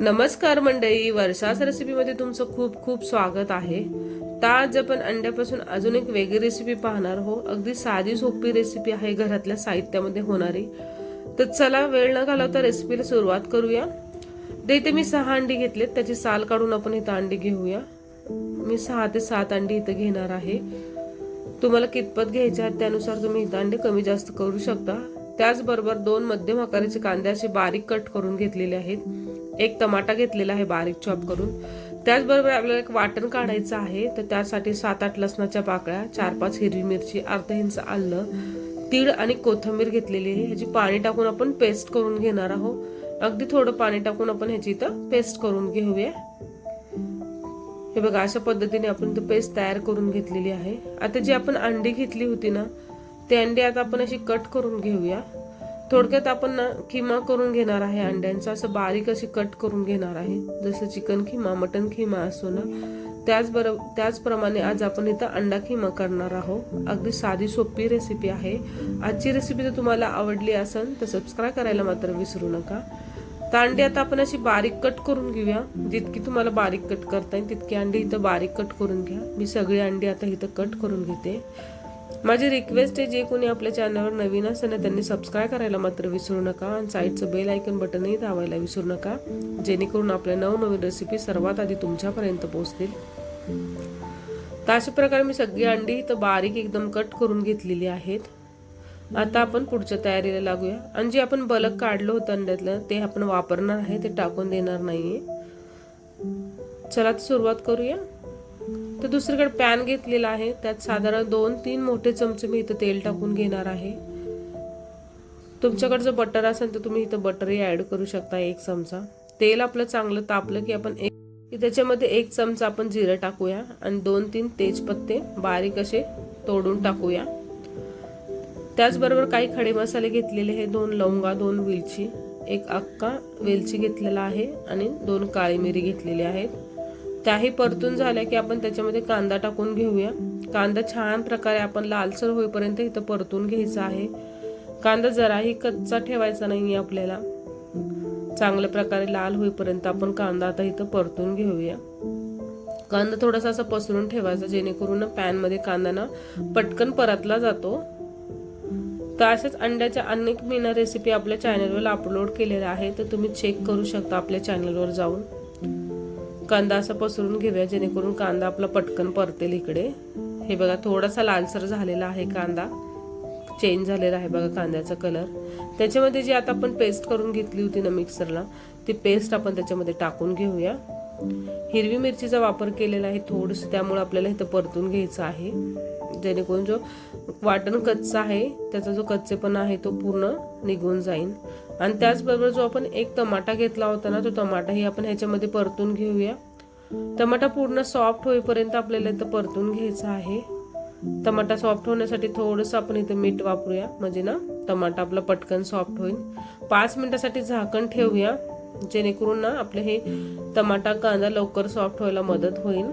नमस्कार मंडळी वर्षाच रेसिपीमध्ये तुमचं खूप खूप स्वागत आहे. तर आज आपण अंड्यापासून अजून एक वेगळी रेसिपी पाहणार हो अगदी साधी सोपी रेसिपी आहे घरातल्या साहित्यामध्ये होणारी. तर चला वेळ न घालवता रेसिपीला सुरुवात करूया. तर इथे मी सहा अंडी घेतलेत त्याची साल काढून आपण इथं अंडी घेऊया. मी सहा ते सात अंडी इथं घेणार आहे. तुम्हाला कितपत घ्यायचे आहेत त्यानुसार तुम्ही इथं अंडे कमी जास्त करू शकता. त्याचबरोबर दोन मध्यम आकाराचे कांदे असे बारीक कट करून घेतलेले आहेत. एक टमाटा घेतलेला आहे बारीक चॉप करून. त्याचबरोबर आपल्याला एक वाटण काढायचं आहे. तर त्यासाठी सात आठ लसणाच्या पाकळ्या चार पाच हिरवी मिरची अर्धा इंच आलं तीळ आणि कोथिंबीर घेतलेली आहे. ह्याची पाणी टाकून आपण पेस्ट करून घेणार आहोत. अगदी थोडं पाणी टाकून आपण ह्याची इथं पेस्ट करून घेऊया. हे बघा अशा पद्धतीने आपण तो पेस्ट तयार करून घेतलेली आहे. आता जी आपण अंडी घेतली होती ना ते अंडी आता आपण अशी कट करून घेऊया. थोडक्यात आपण ना किमा करून घेणार आहे अंड्यांचा. असं बारीक अशी कट करून घेणार आहे. जसं चिकन खिमा मटन खिमा असतो ना. त्याचबरोबर त्याचप्रमाणे आज आपण इथं अंडा खिमा करणार आहोत. अगदी साधी सोपी रेसिपी आहे. आजची रेसिपी जर तुम्हाला आवडली असेल तर सबस्क्राईब करायला मात्र विसरू नका. तर अंडी आता आपण अशी बारीक कट करून घेऊया. जितकी तुम्हाला बारीक कट करता येईल तितकी अंडी इथं बारीक कट करून घ्या. मी सगळी अंडी आता इथं कट करून घेते. माझी रिक्वेस्ट आहे जे कोणी आपल्या चॅनलवर नवीन असेल ना त्यांनी सबस्क्राईब करायला मात्र विसरू नका आणि साईडचं बेल आयकन बटनही दाबायला विसरू नका जेणेकरून आपल्या नवनवीन रेसिपी सर्वात आधी तुमच्यापर्यंत पोहोचतील. तर अशा प्रकारे मी सगळी अंडी तर बारीक एकदम कट करून घेतलेली आहेत. आता आपण पुढच्या तयारीला लागूया. आणि जे आपण बलक काढलं होतं अंड्यातलं ते आपण वापरणार आहे ते टाकून देणार नाहीये. चला तर सुरुवात करूया. तर दुसरीकडे पॅन घेतलेला आहे. त्यात साधारण दोन तीन मोठे चमचे मी इथं तेल टाकून घेणार आहे. तुमच्याकडे जर बटर असेल तर तुम्ही इथं बटरही ॲड करू शकता एक चमचा. तेल आपलं चांगलं तापलं की आपण एक त्याच्यामध्ये एक चमचा आपण जिरं टाकूया आणि दोन तीन तेजपत्ते बारीक असे तोडून टाकूया. त्याचबरोबर काही खडे मसाले घेतलेले हे दोन लवंगा दोन वेलची एक अक्का वेलची घेतलेला आहे आणि दोन काळी मिरी घेतलेली आहेत. त्याही परतून झाल्या की आपण त्याच्यामध्ये कांदा टाकून घेऊया. कांदा छान प्रकारे आपण लालसर होईपर्यंत इथं परतून घ्यायचा आहे. कांदा जराही कच्चा ठेवायचा नाही आपल्याला. चांगल्या प्रकारे लाल होईपर्यंत आपण कांदा आता इथं परतून घेऊया. कांदा थोडासा असा पसरून ठेवायचा जेणेकरून पॅनमध्ये कांदा ना पटकन परतला जातो. तर अशाच अंड्याच्या अनेक मीना रेसिपी आपल्या चॅनलवर अपलोड केलेल्या आहे तर तुम्ही चेक करू शकता आपल्या चॅनलवर जाऊन. कांदा असा पसरून घेऊया जेणेकरून कांदा आपला पटकन परतेल इकडे. हे बघा थोडासा लालसर झालेला आहे कांदा. चेंज झालेला आहे बघा कांद्याचा कलर त्याच्यामध्ये जी आता आपण पेस्ट करून घेतली होती ना मिक्सरला ती पेस्ट आपण त्याच्यामध्ये टाकून घेऊया. हिरवी मिरचीचा वापर केलेला आहे थोडंसं त्यामुळे आपल्याला इथं परतून घ्यायचं आहे. जेणेकरून जो वाटण कच्चा आहे त्याचा जो कच्चेपणा आहे तो पूर्ण निघून जाईल आणि त्याचबरोबर जो आपण एक टमाटा घेतला होता ना तो टमाटाही आपण ह्याच्यामध्ये परतून घेऊया. टमाटा पूर्ण सॉफ्ट होईपर्यंत आपल्याला इथं परतून घ्यायचा आहे. टमाटा सॉफ्ट होण्यासाठी थोडंसं आपण इथं मीठ वापरूया. म्हणजे ना टमाटा आपला पटकन सॉफ्ट होईल. पाच मिनिटासाठी झाकण ठेवूया. जेणेकरून ना आपले हे टमाटा कांदा लवकर सॉफ्ट व्हायला मदत होईल.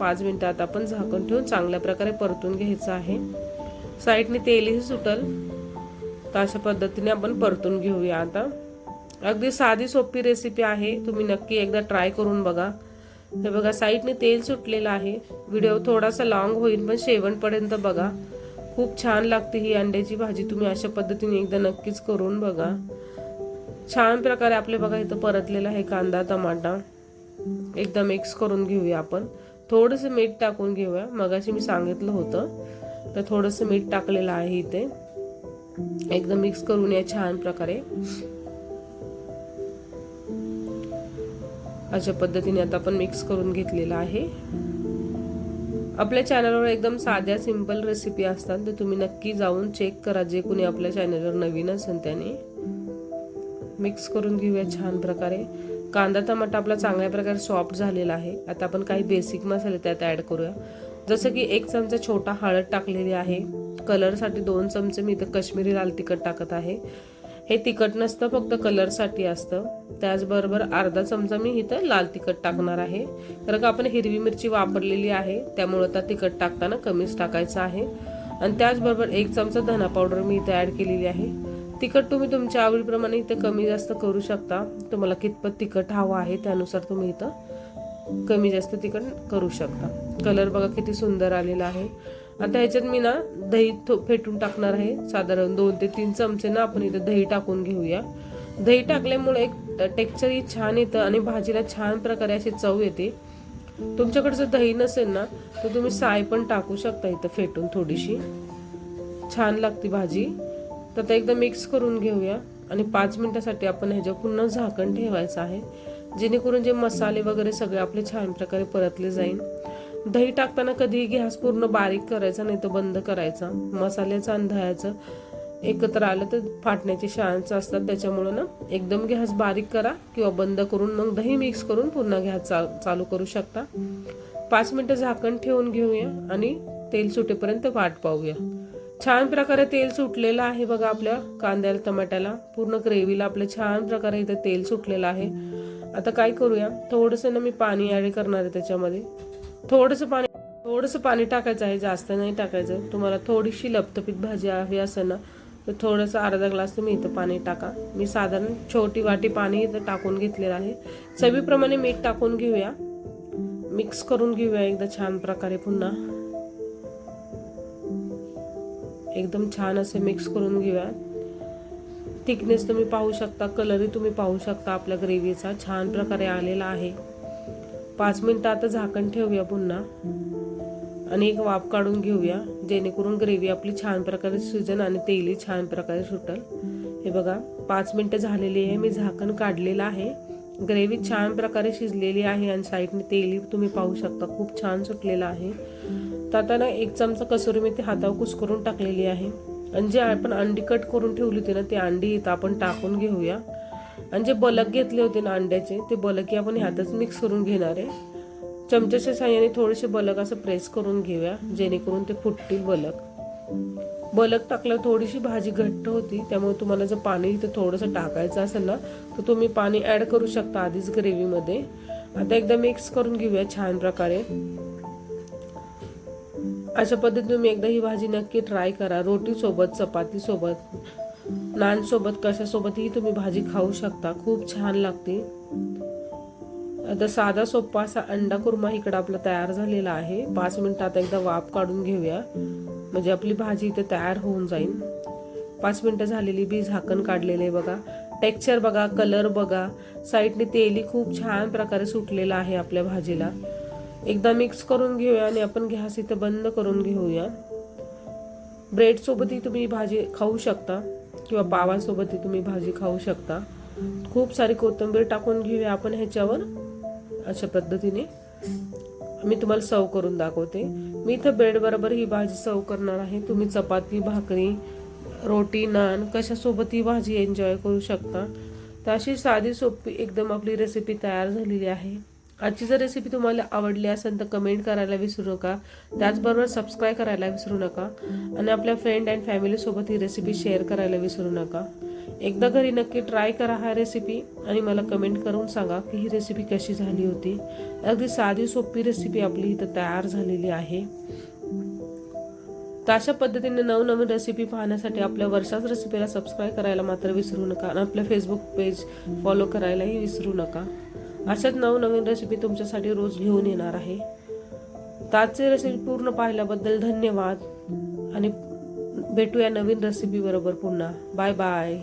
पाच मिनिटात आपण झाकण ठेवून चांगल्या प्रकारे परतून घ्यायचं आहे. साईडने तेलही सुटल. तर अशा पद्धतीने आपण परतून घेऊया आता. अगदी साधी सोपी रेसिपी आहे. तुम्ही नक्की एकदा ट्राय करून बघा. हे बघा साईडने तेल सुटलेलं आहे. व्हिडिओ थोडासा लॉंग होईल पण शेवटपर्यंत बघा. खूप छान लागते ही अंड्याची भाजी. तुम्ही अशा पद्धतीने एकदा नक्कीच करून बघा. छान प्रकारे आपले बघा इथं परतलेला आहे कांदा टमाटा. एकदा मिक्स करून घेऊया आपण. थोडंसं मीठ टाकून घेऊया. मगाशी मी सांगितलं होतं. तर थोडंसं मीठ टाकलेलं आहे इथे. एकदम मिक्स करून या छान प्रकारे. अशा पद्धतीने आता आपण मिक्स करून घेतलेला आहे. आपल्या चॅनलवर एकदम साध्या सिंपल रेसिपी असतात तर तुम्ही नक्की जाऊन चेक करा जे कोणी आपल्या चॅनलवर नवीन असेल त्याने. मिक्स करून घेऊया छान प्रकारे. कांदा टमाटा आपला चांगल्या प्रकारे सॉफ्ट झालेला आहे. आता आपण काही बेसिक मसाले त्यात ॲड करूया. जसं की एक चमचा छोटा हळद टाकलेली आहे. कलरसाठी दोन चमचे मी इथं कश्मीरी लाल तिखट टाकत आहे. हे तिखट नसतं फक्त कलरसाठी असतं. त्याचबरोबर अर्धा चमचा मी इथं लाल तिखट टाकणार आहे. कारण का आपण हिरवी मिरची वापरलेली आहे त्यामुळं त्या तिखट टाकताना कमीच टाकायचं आहे. आणि त्याचबरोबर एक चमचा धना पावडर मी इथं ॲड केलेली आहे. तिखट तुम्ही तुमच्या आवडीप्रमाणे इथं कमी जास्त करू शकता. तुम्हाला कितपत तिखट हवं आहे त्यानुसार तुम्ही इथं कमी जास्त तिखट करू शकता. कलर बघा किती सुंदर आलेला आहे. आता ह्याच्यात मी ना दही थो- फेटून टाकणार आहे. साधारण दोन ते तीन चमचे ना आपण इथं दही टाकून घेऊया. दही टाकल्यामुळे एक टेक्स्चरही छान येतं आणि भाजीला छान प्रकारे अशी चव येते. तुमच्याकडे जर दही नसेल ना तर तुम्ही साय पण टाकू शकता इथं फेटून थोडीशी. छान लागते भाजी. तर आता एकदा मिक्स करून घेऊया आणि पाच मिनिटासाठी आपण ह्याच्यावर पुन्हा झाकण ठेवायचं आहे. जेणेकरून जे मसाले वगैरे सगळे आपले छान प्रकारे परतले जाईल. दही टाकताना कधीही गॅस पूर्ण बारीक करायचा नाही तर बंद करायचा. मसाल्याचं आणि दह्याचं एकत्र आलं तर फाटण्याचे चान्स असतात. त्याच्यामुळं ना एकदम गॅस बारीक करा किंवा बंद करून मग दही मिक्स करून पुन्हा गॅस चा चालू करू शकता. पाच मिनटं झाकण ठेवून घेऊया आणि तेल सुटेपर्यंत वाट पाहूया. छान प्रकारे तेल सुटलेलं आहे बघा आपल्या कांद्याला टमाट्याला. पूर्ण ग्रेव्हीला आपलं छान प्रकारे इथं तेल सुटलेलं आहे. आता काय करूया? थोडंसं ना मी पाणी ॲड करणार आहे त्याच्यामध्ये. थोडंसं पाणी थोडंसं पाणी टाकायचं आहे जास्त नाही टाकायचं. तुम्हाला थोडीशी लपतपीत भाजी हवी असेल ना तर थोडंसं अर्धा ग्लास तुम्ही इथं पाणी टाका. मी साधारण छोटी वाटी पाणी इथं टाकून घेतलेलं आहे. चवीप्रमाणे मीठ टाकून घेऊया. मिक्स करून घेऊया एकदा छान प्रकारे पुन्हा. एकदम छान असे मिक्स करून घेऊया. थिकनेस तुम्ही पाहू शकता कलरही तुम्ही पाहू शकता आपल्या ग्रेव्हीचा. छान प्रकारे आलेला आहे. पाच मिनटं आता झाकण ठेवूया पुन्हा. आणि एक वाफ काढून घेऊया जेणेकरून ग्रेव्ही आपली छान प्रकारे शिजन आणि तेलही छान प्रकारे सुटल. हे बघा पाच मिनटं झालेली आहे मी झाकण काढलेलं आहे. ग्रेव्ही छान प्रकारे शिजलेली आहे आणि साईडने तेलही तुम्ही पाहू शकता खूप छान सुटलेलं आहे. तर आता ना एक चमचा कसुरी मेथी हातावर कुस्करून टाकलेली आहे. आणि जे आपण अंडी कट करून ठेवली होती ना ते अंडी इथं आपण टाकून घेऊया. आणि जे बलक घेतले होते ना अंड्याचे ते बलकी आपण ह्यातच मिक्स करून घेणार आहे. चमच्याच्या साह्याने थोडेसे बलक असं प्रेस करून घेऊया जेणेकरून ते फुटतील बलक. बलक टाकल्यावर थोडीशी भाजी घट्ट होती त्यामुळे तुम्हाला जर पाणी इथं थोडंसं टाकायचं असेल ना तर तुम्ही पाणी ॲड करू शकता आधीच ग्रेव्हीमध्ये आता एकदा मिक्स करून घेऊया छान प्रकारे. अशा पद्धतीने तुम्ही एकदा ही भाजी नक्की ट्राय करा रोटीसोबत चपातीसोबत नानसोबत कशासोबतही तुम्ही भाजी खाऊ शकता. खूप छान लागते. आता साधा सोप्पा असा अंडा कुर्मा इकडं आपला तयार झालेला आहे. पाच मिनिटात एकदा वाफ काढून घेऊया. म्हणजे आपली भाजी इथे तयार होऊन जाईल. पाच मिनिटं झालेली बी झाकण काढलेले बघा. टेक्स्चर बघा कलर बघा. साईडने तेली खूप छान प्रकारे सुटलेलं आहे आपल्या भाजीला. एकदा मिक्स करून घेऊया आणि आपण गॅस इथं बंद करून घेऊया. ब्रेडसोबतही तुम्ही भाजी खाऊ शकता. किंवा पावासोबतही तुम्ही भाजी खाऊ शकता. खूप सारी कोथिंबीर टाकून घेऊया आपण ह्याच्यावर अशा पद्धतीने. मी तुम्हाला सर्व करून दाखवते. मी इथं ब्रेड बरोबर ही भाजी सर्व करणार आहे. तुम्ही चपाती भाकरी रोटी नान कशासोबत ही भाजी एन्जॉय करू शकता. तर अशी साधी सोपी एकदम आपली रेसिपी तयार झालेली आहे. आजची जर रेसिपी तुम्हाला आवडली असेल तर कमेंट करायला विसरू नका. त्याचबरोबर सबस्क्राईब करायला विसरू नका. आणि आपल्या फ्रेंड अँड फॅमिलीसोबत ही रेसिपी शेअर करायला विसरू नका. एकदा घरी नक्की ट्राय करा हा रेसिपी आणि मला कमेंट करून सांगा की ही रेसिपी कशी झाली होती. अगदी साधी सोपी रेसिपी आपली इथं तयार झालेली आहे. तर अशा पद्धतीने नवनवीन रेसिपी पाहण्यासाठी आपल्या वर्षाच रेसिपीला सबस्क्राईब करायला मात्र विसरू नका. आणि आपलं फेसबुक पेज फॉलो करायलाही विसरू नका. अशाच नवनवीन रेसिपी तुमच्यासाठी रोज घेऊन येणार आहे. तर आजची रेसिपी पूर्ण पाहिल्याबद्दल धन्यवाद. आणि भेटूया नवीन रेसिपी बरोबर पुन्हा. Bye bye